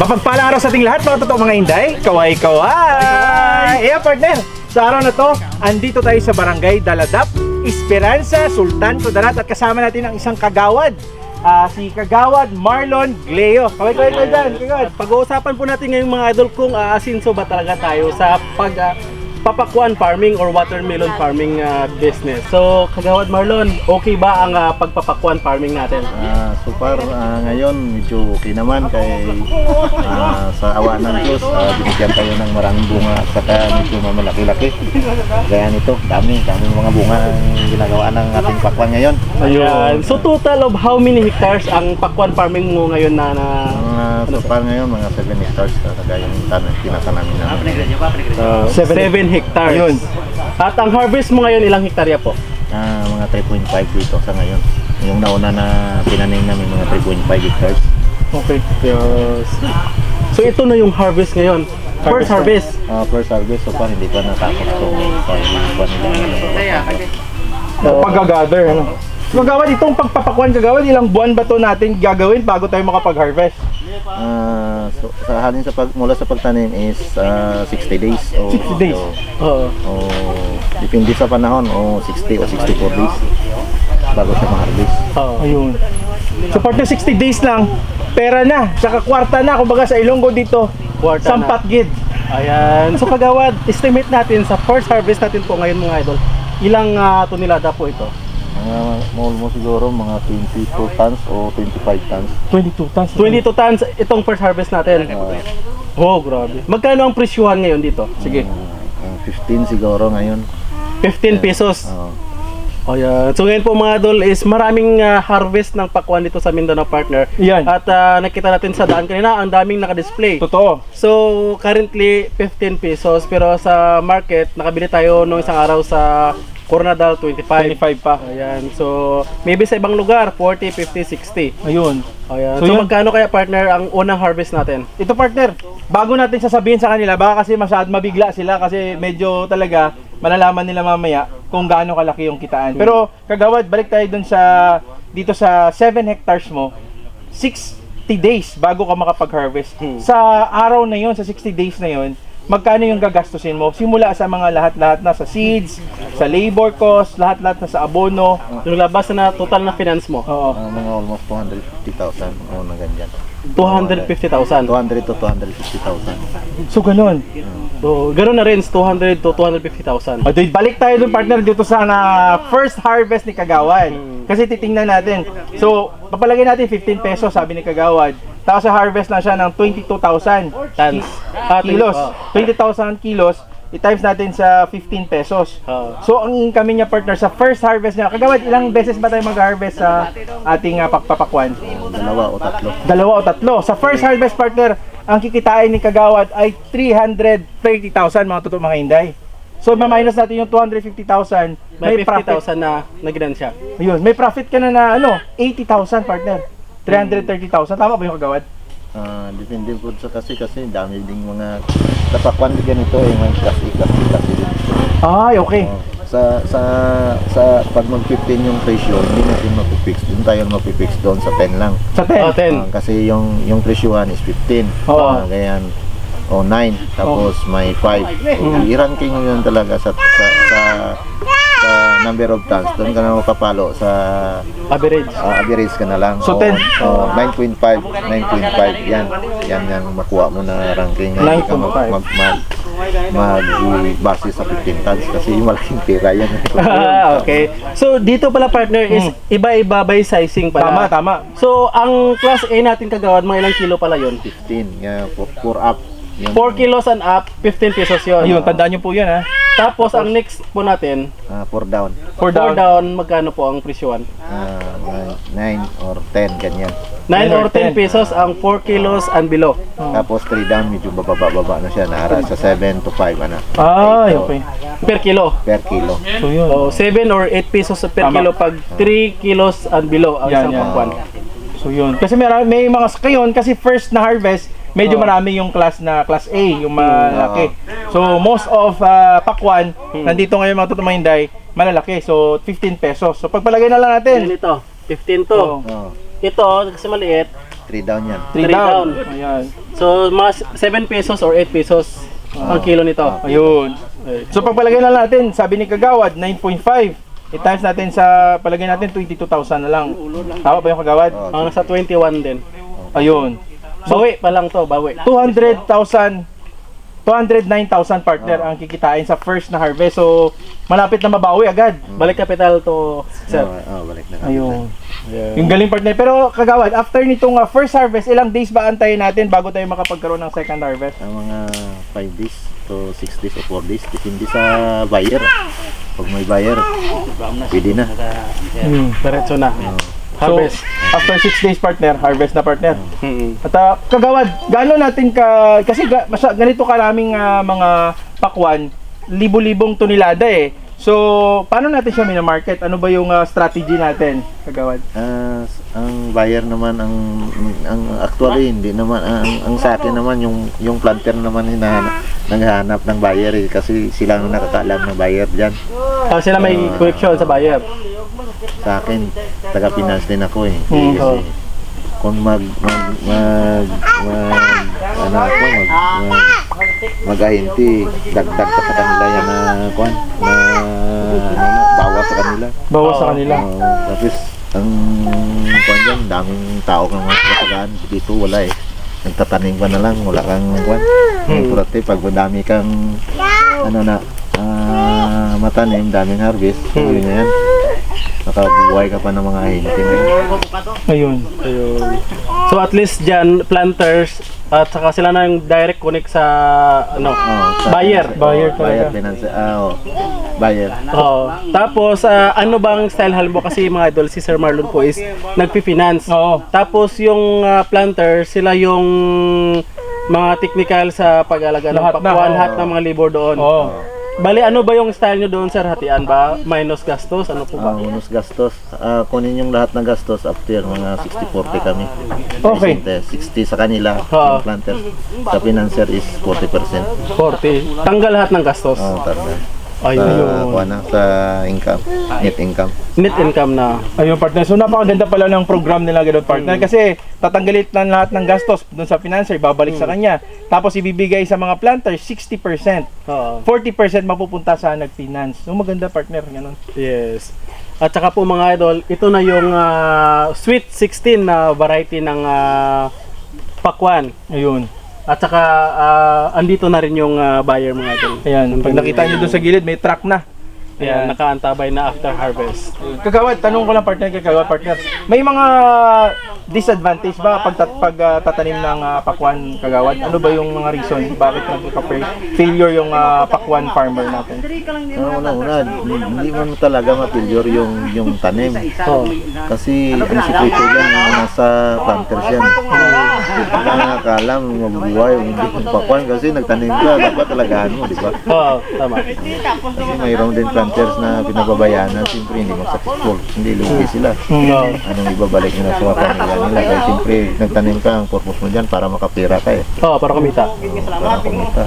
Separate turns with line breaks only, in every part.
Mapagpalang araw sa ating lahat mga totoo mga inday. Kaway kaway. Yeah, partner. Sa araw na to, andito tayo sa Barangay Daladap, Esperanza, Sultan Kudarat at kasama natin ang isang kagawad. Ah, si Kagawad Marlon Gleo. Kaway kaway kaway dyan.
Pag-uusapan po natin ngayong mga idol kung aasinso ba talaga tayo sa pag ah, papakuan farming or watermelon farming ah, business. So, Kagawad Marlon, okay ba ang ah, pagpapakuan farming natin?
Ah, so far ah, ngayon medyo okay naman kay ah, sa awa ng Diyos ah, binigyan tayo ng maraming bunga at saka medyo mamalaki-laki. Gaya nito, dami, dami mga bunga ang ginagawa ng ating pakwan ngayon.
Ayan. So, total of how many hectares ang pakuan farming mo ngayon na, na
Mga so far ngayon mga 7 hectares talaga yung tanong tinatanamin namin.
uh,
Seven.
7 hectares?
Ayun.
At ang harvest mo ngayon, ilang hektarya po?
Ah, mga 3.5 dito sa ngayon. Yung nauna na tinanim namin mga 3.5 hectares.
Okay. Yes. So, ito na yung harvest ngayon. First harvest.
Ah, first harvest so far hindi pa natapos so sa mga nila.
Pag-gather, ano. So, kagawad, itong pagpapakuan kagawad, ilang buwan ba to natin gagawin bago tayo makapag-harvest?
Ah, so, sa halin sa pag mula sa pagtanim is ah, 60 days o
60 days.
Oo.
o depende sa panahon o 60 o 64 days bago siya ma-harvest.
Oo.
Ayun. So partner 60 days lang, pera na, tsaka kwarta na, kumbaga sa Ilonggo dito,
Kwarta na.
sampat gid.
Ayan. So kagawad, estimate natin sa first harvest natin po ngayon mga idol. Ilang ah, tonelada po ito?
Mga almost siguro mga 22 tons o 25 tons.
22 tons.
22 tons itong first harvest natin.
Ah,
Oh, grabe. Magkano ang presyuhan ngayon dito? Sige.
ah, 15 siguro ngayon.
15 pesos.
Oo.
Ayan. So ngayon po mga idol is maraming ah, harvest ng pakwan dito sa Mindanao Partner.
Yan.
At ah, nakita natin sa daan kanina, ang daming naka-display.
Totoo.
So, currently 15 pesos pero sa market nakabili tayo nung isang araw sa Coronadal 25.
25 pa.
Ayan. So, maybe sa ibang lugar 40, 50, 60.
Ayun.
Ayan.
So,
So,
yun.
magkano kaya partner ang unang harvest natin?
Ito partner, bago natin sasabihin sa kanila, baka kasi masyad mabigla sila kasi medyo talaga malalaman nila mamaya kung gaano kalaki yung kitaan. Pero kagawad, balik tayo dun sa dito sa 7 hectares mo, 60 days bago ka makapag-harvest. Sa araw na yon, sa 60 days na yon, magkano yung gagastusin mo? Simula sa mga lahat-lahat na sa seeds, sa labor cost, lahat-lahat na sa abono.
Yung labas na total na finance mo,
Oo.
Ah, mga almost 250,000 o na ganyan.
250,000.
200 to 250,000.
So ganun.
So, ganoon na rin 200 to 250,000.
O, balik tayo dun partner dito sa na first harvest ni Kagawad. Kasi titingnan natin. So, papalagay natin 15 pesos sabi ni Kagawad. Tapos sa harvest na siya ng 22,000
Tons. Ah,
kilos.
oh.
20,000 kilos. I-times natin sa 15 pesos.
Oo.
So, ang income niya partner sa first harvest niya. Kagawad, ilang beses ba tayo mag-harvest sa ating uh, pagpapakwan?
Dalawa o tatlo.
Dalawa o tatlo. Sa first harvest partner, ang kikitain ni Kagawad ay 330,000 mga totoo mga inday. So, ma-minus natin yung 250,000.
May
profit.
50,000 na naginan siya.
Ayun, may profit ka na na ano, 80,000 partner. 330,000. Tama ba yung Kagawad?
Ah, depende po sa kasi kasi dami ding mga tapakwan ganito eh mga kasi kasi kasi din.
Ay, okay.
Oh, sa sa sa pag mag-15 yung presyo, hindi natin mapipix. Doon tayo mapipix doon sa 10 lang.
Sa 10.
Oh, 10.
Ah, kasi yung yung presyohan is 15.
Oo.
Ah, ganyan. O 9 tapos may 5. So, i-ranking mo yun talaga sa sa, sa number of tons. Doon ka na mapapalo sa
Average.
Ah, average ka na lang.
So,
O,
10.
o, 9.5, 9.5, yan. Yan yung makuha mo na ranking. Hindi ka mag,
9.5.
mag, mag, mag, base sa 15 tons kasi yung malaking pera yan.
Ah, okay. So, dito pala partner is iba-iba by sizing pala.
Tama, tama.
So, ang class A natin kagawad, mga ilang kilo pala yon
15, yeah, for, for up. Yung,
4 kilos and up, 15 pesos yon
Ayun, tandaan nyo po yan ha.
Tapos, ang next po natin,
ah, for down.
4
4
down.
down, magkano po ang presyuhan?
Ah, 9 or 10, ganyan.
9
Nine
or
or
10
10.
pesos ang 4 kilos and below.
Tapos 3 down, medyo bababa-baba na siya. Naara sa 7 to 5, ano,
Ay, okay.
Per kilo.
per kilo.
So yun.
O, 7 or 8 pesos per
Tama.
kilo pag 3 kilos and below ang
Yan,
isang
yan.
pakwan.
So yun. Kasi may, may mga kayon kasi first na harvest, medyo marami yung class na class A, yung malaki. So most of uh, pakwan, nandito ngayon mga totoong hinday, malalaki. So 15 pesos. So pagpalagay na lang natin.
Yan ito, 15 to.
Oo.
Oh.
Ito, kasi maliit,
3 down yan.
3
Three
down.
down.
Ayan.
So, mga 7 pesos or 8 pesos ang kilo nito.
Ayun.
Okay.
So pagpalagay na natin, sabi ni Kagawad, 9.5. I-times natin sa, palagay natin 22,000 na lang. Tama ba yung Kagawad?
Oh,
Ang nasa 21 din.
Ayun.
Bawi pa lang to, bawi.
200,000 209,000 partner ang kikitain sa first na harvest. So, malapit na mabawi agad.
Balik capital to, sir.
Oh, oh, balik na.
Ayun.
Yeah.
Yung galing partner. Pero kagawad, after nitong uh, first harvest, ilang days ba antayin natin bago tayo makapagkaroon ng second harvest?
Ang mga 5 days to 6 days o 4 days, depende sa buyer. Pag may buyer, pwede na.
Hmm.
Diretso na.
So,
Harvest.
after 6 days partner, harvest na partner.
Mm.
At uh, kagawad, gaano natin ka kasi ga, masya, ganito karaming ah, mga pakwan, libo-libong tonelada eh. So, paano natin siya minamarket? Ano ba yung ah, strategy natin, kagawad?
Ah, ang buyer naman ang ang actually hindi naman ang, ang sa akin naman yung yung planter naman hinahanap naghahanap ng buyer eh, kasi sila ang nakakaalam ng buyer diyan.
Ah, sila may connection sa buyer.
Sa akin taga Pinas din ako eh.
Hmm,
Kasi kung mag mag mag, mag ano ako mag mag mag-ahinti, dagdag pa sa kanila yan na kwan na ano, bawas sa kanila.
Bawas sa kanila.
Oo, tapos ang kwan dyan, daming tao kang mga kasagaan. Dito wala eh. Nagtatanim ka na lang, wala kang kwan. Ang kurate, pag madami kang ano na, ah, matanim, daming harvest, yun na yan. Nakabuhay ka pa ng mga hinti mo.
Ayun.
Ayun. So at least dyan, planters, at saka sila na yung direct connect sa ano,
Oo, sa-
buyer.
Buyer
Oo, buyer
talaga.
finance, ah, oo. buyer.
Oo. Tapos, ah, ano bang style halimbawa kasi mga idol, si Sir Marlon po is nagpi-finance.
Oo.
Tapos yung ah, planter, sila yung mga technical sa pag-alaga ng pakwan, lahat ng mga labor doon.
Oo.
Bali, ano ba yung style nyo doon, sir? Hatian ba? Minus gastos? Ano po ba?
Ang unus gastos, ah, kunin yung lahat ng gastos after mga 60-40 kami.
Okay.
Kasi 60 sa kanila,
Oo.
yung planter. Sa financer is 40%.
40. Tanggal lahat ng gastos.
Oo, tarda. Sa,
Ayun.
sa income, net income.
Net income na.
Ayun partner. So napakaganda pala ng program nila ganun partner kasi tatanggalin na lahat ng gastos doon sa financer, babalik sa kanya. Tapos ibibigay sa mga planters 60%.
Oo.
40% mapupunta sa nag-finance. So maganda partner ganun.
Yes. At saka po mga idol, ito na yung ah, Sweet 16 na variety ng ah, pakwan.
Ayun.
At saka ah, andito na rin yung ah, buyer mga idol.
Ayan, pag nakita niyo doon sa gilid, may truck na.
Ayan, nakaantabay na after harvest.
Kagawad, tanong ko lang partner kay Kagawad partner. May mga disadvantage ba pag, tat, pag ah, tatanim ng ah, pakwan Kagawad? Ano ba yung mga reason bakit nagka-failure yung ah, pakwan farmer natin?
Ano una-una, hindi mo talaga ma-failure yung, yung tanim.
Oh.
Kasi ang sikreto dyan, nasa planters yan. Wala nakakalam, mabubuhay, hindi kung pakwan kasi nagtanim ka, dapat talagaan mo, di ba?
Oo, tama.
Kasi mayroon din planters na pinababayanan, siyempre hindi mo successful, hindi lugi sila.
Oo.
Anong ibabalik nila sa pamilya nila? Kaya siyempre, nagtanim ka, ang purpose mo dyan para makapira ka eh.
Oo, para kumita.
Para kumita.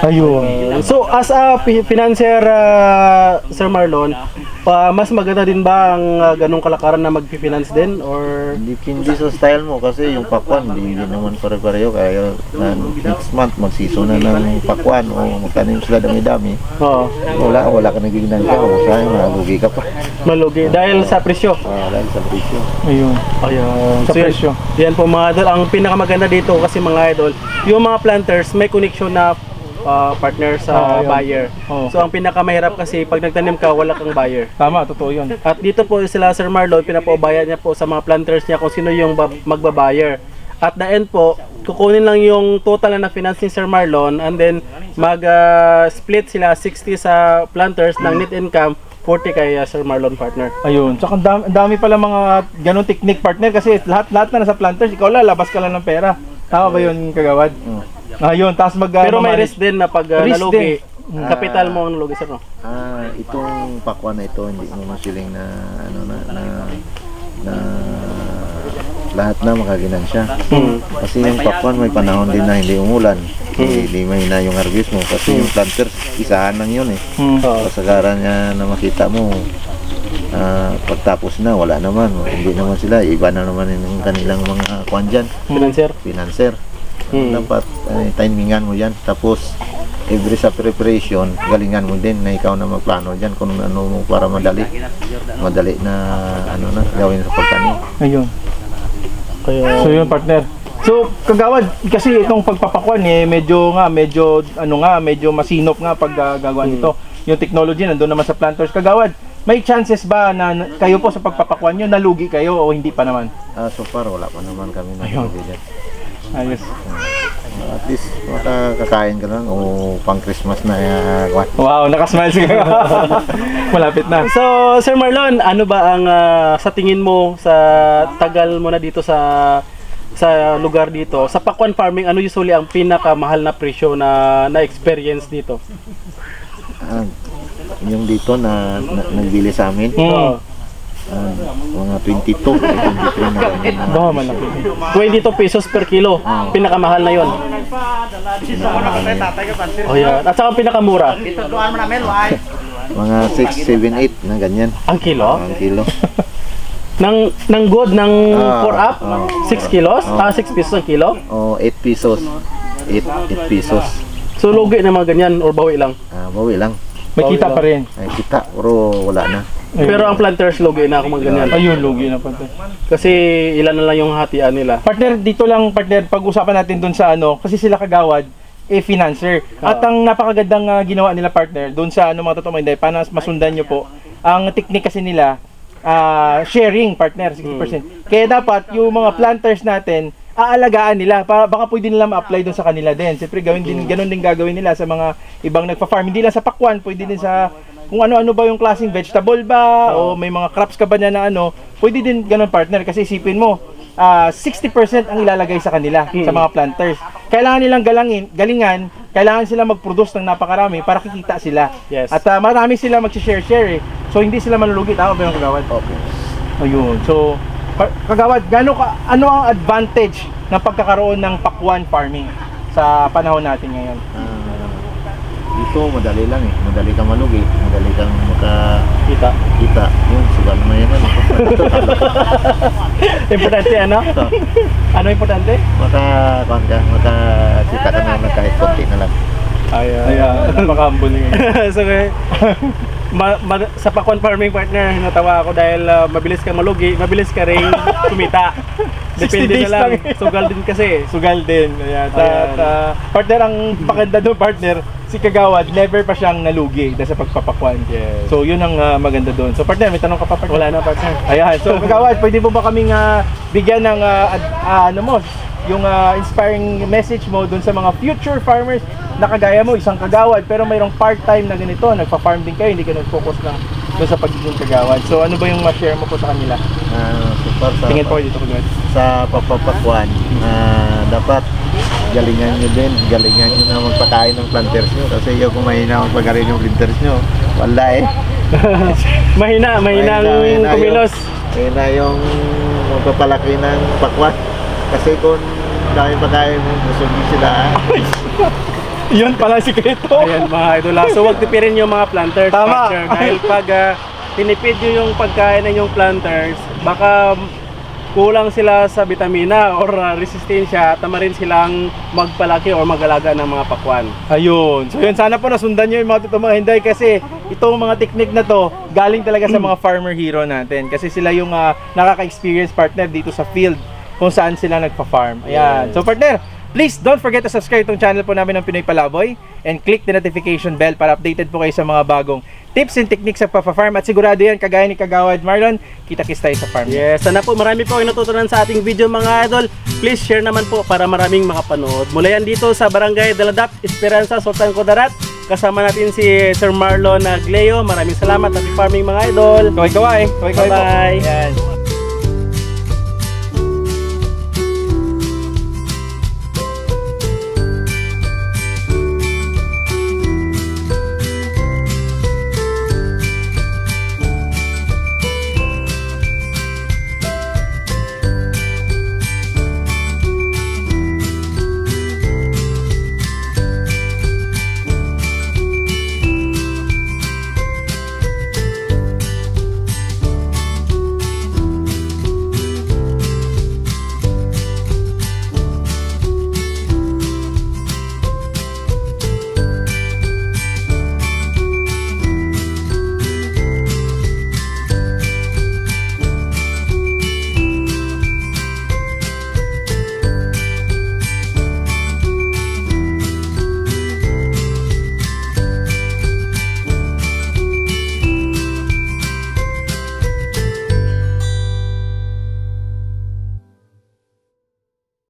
Ayun.
So as a fi- financier ah, Sir Marlon, pa mas maganda din ba ang ah, ganong kalakaran na magfi-finance din or
Depende sa style mo kasi yung pakwan hindi, hindi naman pare-pareho kaya na next month magsiso na ng pakwan o magtanim sila dami-dami
Oo,
wala wala ka naging ka o sayang malugi ka pa
malugi dahil sa presyo?
Ah, dahil sa presyo
Ayun.
Ayun.
Sa
So, yan-
presyo.
Yan po mga idol. Ang pinakamaganda dito kasi mga idol, yung mga planters may connection na ah, partner sa
yun.
buyer.
Oo.
So ang pinakamahirap kasi pag nagtanim ka, wala kang buyer.
Tama, totoo yun.
At dito po sila Sir Marlon, pinapaubayan niya po sa mga planters niya kung sino yung ba- magbabuyer. At the end po, kukunin lang yung total na finance ni Sir Marlon and then mag-split sila 60 sa planters ng net income, 40 kay uh, Sir Marlon partner.
Ayun. Tsaka ang dami, ang dami pala mga ganong technique partner kasi lahat lahat na nasa planters, ikaw lalabas ka lang ng pera. Tama ba yun, Kagawad? Ayun, tapos mag ah,
Pero may risk din na pag uh,
Risk
nalugi,
din.
capital mo ang nalugi sir no?
ah itong pakwan na ito hindi mo masiling na ano na na, na lahat na makaginansya
Hmm.
kasi yung pakwan may panahon din na hindi umulan hindi, hindi mahina yung harvest mo kasi yung planters isahan lang yun eh
Hmm.
Oo.
kasagaran niya na makita mo Ah, pagtapos na, wala naman. Hindi naman sila. Iba na naman yung kanilang mga kwan dyan.
Financer.
Financer.
Hmm.
Dapat eh, timingan mo yan. Tapos, every sa preparation, galingan mo din na ikaw na magplano dyan kung ano mo para madali. Madali na ano na gawin sa pagtanim.
Ayun.
Kaya,
So yun partner. So kagawad kasi itong pagpapakuan eh medyo nga medyo ano nga medyo masinop nga pag uh, gagawa nito. Yung technology nandoon naman sa planters. Kagawad, may chances ba na kayo po sa pagpapakuan nyo nalugi kayo o hindi pa naman?
Ah, so far, wala pa naman kami na
Ayun.
dyan.
Ayos.
At least, makakakain ka lang o pang Christmas na uh, kwan.
Wow, nakasmile si Malapit na.
So, Sir Marlon, ano ba ang ah, sa tingin mo sa tagal mo na dito sa sa lugar dito? Sa Pakwan Farming, ano usually ang pinakamahal na presyo na na experience dito?
Ah, yung dito na, na nagbili sa amin,
Oo.
ah, mga 22. 22 na ganyan na.
Ba, malaki.
22 pesos per kilo. Pinakamahal na 'yon. Oh, yan. At saka pinakamura,
Mga 6, 7, 8 na ganyan.
ang kilo.
Ang kilo.
Nang nang good ng
Ah,
4 up,
ah.
6 kilos, ah 6 pesos ang kilo.
O 8 pesos. 8, 8 pesos.
So lugi na mga ganyan or bawi lang.
Ah, bawi lang.
May kita pa rin.
Ay, kita, pero wala na.
Ayun.
Pero ang planters lugi na kung ganyan.
Ayun, lugi na partner.
Kasi ilan na lang yung hatian nila.
Partner, dito lang partner, pag-usapan natin dun sa ano, kasi sila kagawad, eh financer. At ang napakagandang ah, ginawa nila partner, dun sa ano mga totoong hindi, para masundan nyo po, ang technique kasi nila, ah, sharing partner, 60%. Kaya dapat yung mga planters natin, aalagaan nila. Para, baka pwede nila ma-apply dun sa kanila din. Siyempre, gawin din, ganun din gagawin nila sa mga ibang nagpa-farm. Hindi lang sa pakwan, pwede din sa kung ano-ano ba yung klaseng vegetable ba o may mga crops ka ba niya na ano, pwede din ganun partner kasi isipin mo, ah 60% ang ilalagay sa kanila sa mga planters. Kailangan nilang galangin, galingan, kailangan sila mag-produce ng napakarami para kikita sila.
Yes.
At ah, marami sila mag-share-share eh. So hindi sila malulugi tama ba yung kagawad?
Okay.
Ayun. So kagawad, gaano ka ano ang advantage ng pagkakaroon ng pakwan farming sa panahon natin ngayon?
Ah, dito, madali lang eh. Madali kang malugi. Madali kang makakita.
Kita.
Yung sugal na yan. Ano?
Importante ano? Ano importante?
Maka, kuhan ka, makakita ka na ng kahit konti na lang.
Ayan.
Ayan, napaka-humble ngayon.
so, eh, ma- ma- sa Pakwan Farming Partner, natawa ako dahil ah, mabilis ka malugi, mabilis ka rin kumita.
60
Depende na lang. Sugal din kasi.
Sugal din. Ayan. At,
Ayan.
ah, partner, ang pakanda doon, partner, si Kagawad, never pa siyang nalugi dahil sa pagpapakwan.
Yes.
So, yun ang ah, maganda doon. So, partner, may tanong ka pa, partner?
Wala na partner.
Ayan. So, Kagawad, pwede mo ba kaming ah, bigyan ng, ah, ad- ah, ano mo, yung ah, inspiring message mo doon sa mga future farmers na kagaya mo, isang kagawad, pero mayroong part-time na ganito, nagpa-farm din kayo, hindi ka nag-focus lang doon sa pagiging kagawad. So, ano ba yung ma-share mo po sa kanila?
Ah, so far sa,
Tingin po dito, Kagawad.
sa papapakwan, ah, dapat galingan nyo din. Galingan nyo na magpakain ng planters nyo. Kasi yung kung mahina magpagarin yung planters nyo, wala eh.
mahina, mahina ang
mahina
kumilos.
Yung, mahina yung magpapalaki ng pakwan. Kasi kung dahil pagkain mo, busogin sila.
Yun pala ang sikreto.
Ayan mga idol. ah. So, wag tipirin yung mga planters.
Tama.
partner. Dahil pag ah, tinipid nyo yung pagkain ng yung planters, baka kulang sila sa vitamina or ah, resistensya, tama rin silang magpalaki or magalaga ng mga pakwan.
Ayun. So yun, sana po nasundan nyo yung mga totoong mga hinday kasi itong mga technique na to galing talaga sa mga farmer hero natin kasi sila yung ah, nakaka-experience partner dito sa field kung saan sila nagpa-farm. Ayan.
Yes.
So partner, please don't forget to subscribe itong channel po namin ng Pinoy Palaboy and click the notification bell para updated po kayo sa mga bagong tips and techniques sa pa-farm at sigurado yan, kagaya ni Kagawad Marlon, kita-kis tayo sa farm.
Yes, sana po marami po kayo natutunan sa ating video mga idol. Please share naman po para maraming makapanood. Mula yan dito sa Barangay Daladap, Esperanza, Sultan Kudarat. Kasama natin si Sir Marlon Agleo. Maraming salamat. Happy farming mga idol.
Kaway-kaway. Kaway-kaway.
Bye-bye.